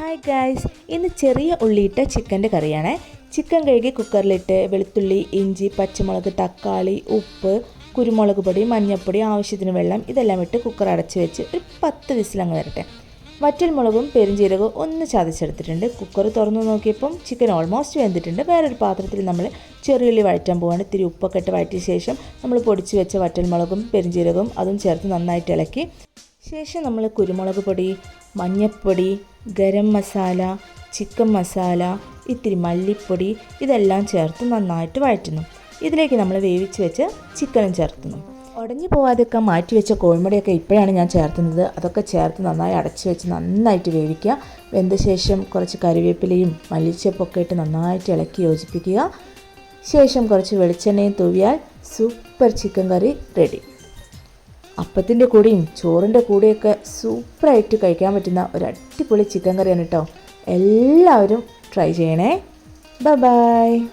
Hi guys ഇന്ന് ചെറിയ ഉള്ളിയിട്ട ചിക്കന്റെ കറിയാണ്. ചിക്കൻ കഴുകി കുക്കറിലിട്ട് വെളുത്തുള്ളി ഇഞ്ചി പച്ചമുളക് തക്കാളി ഉപ്പ് കുരുമുളക് പൊടി മഞ്ഞൾപ്പൊടി ആവശ്യത്തിന് വെള്ളം ഇതെല്ലാം ഇട്ട് കുക്കർ അടച്ച് വെച്ച് ഒരു പത്ത് വിസിലങ്ങ് വരട്ടെ. വറ്റൽ മുളകും പെരുംജീരകവും ഒന്ന് ചതച്ചെടുത്തിട്ടുണ്ട്. കുക്കർ തുറന്നു നോക്കിയപ്പം ചിക്കൻ ഓൾമോസ്റ്റ് വെന്തിട്ടുണ്ട്. വേറൊരു പാത്രത്തിൽ നമ്മൾ ചെറിയുള്ളി വഴറ്റാൻ പോവാണ്. ഇത്തിരി ഉപ്പൊക്കെ ഇട്ട് വഴറ്റിയ ശേഷം നമ്മൾ പൊടിച്ച് വെച്ച വറ്റൽ മുളകും പെരുംജീരകവും അതും ചേർത്ത് നന്നായിട്ട് ഇളക്കി. ശേഷം നമ്മൾ കുരുമുളക് പൊടി മഞ്ഞൾപ്പൊടി ഗരം മസാല ചിക്കൻ മസാല ഇത്തിരി മല്ലിപ്പൊടി ഇതെല്ലാം ചേർത്ത് നന്നായിട്ട് വഴറ്റുന്നു ഇതിലേക്ക് നമ്മൾ വേവിച്ച് വെച്ച് ചിക്കനും ചേർത്തുന്നു ഉടഞ്ഞു പോവാതൊക്കെ മാറ്റി വെച്ച കോഴിമുടിയൊക്കെ ഇപ്പോഴാണ് ഞാൻ ചേർത്തുന്നത്. അതൊക്കെ ചേർത്ത് നന്നായി അടച്ചു വെച്ച് നന്നായിട്ട് വേവിക്കുക. വെന്ത ശേഷം കുറച്ച് കറിവേപ്പിലയും മല്ലിച്ചപ്പൊക്കെ ഇട്ട് നന്നായിട്ട് ഇളക്കി യോജിപ്പിക്കുക. ശേഷം കുറച്ച് വെളിച്ചെണ്ണയും തൂവിയാൽ സൂപ്പർ ചിക്കൻ കറി റെഡി. അപ്പത്തിന്റെ കൂടെയും ചോറിന്റെ കൂടെയൊക്കെ സൂപ്പറായിട്ട് കഴിക്കാൻ പറ്റുന്ന ഒരു അടിപൊളി ചിക്കൻ കറിയാണ് കേട്ടോ. എല്ലാവരും ട്രൈ ചെയ്യണേ. ബൈ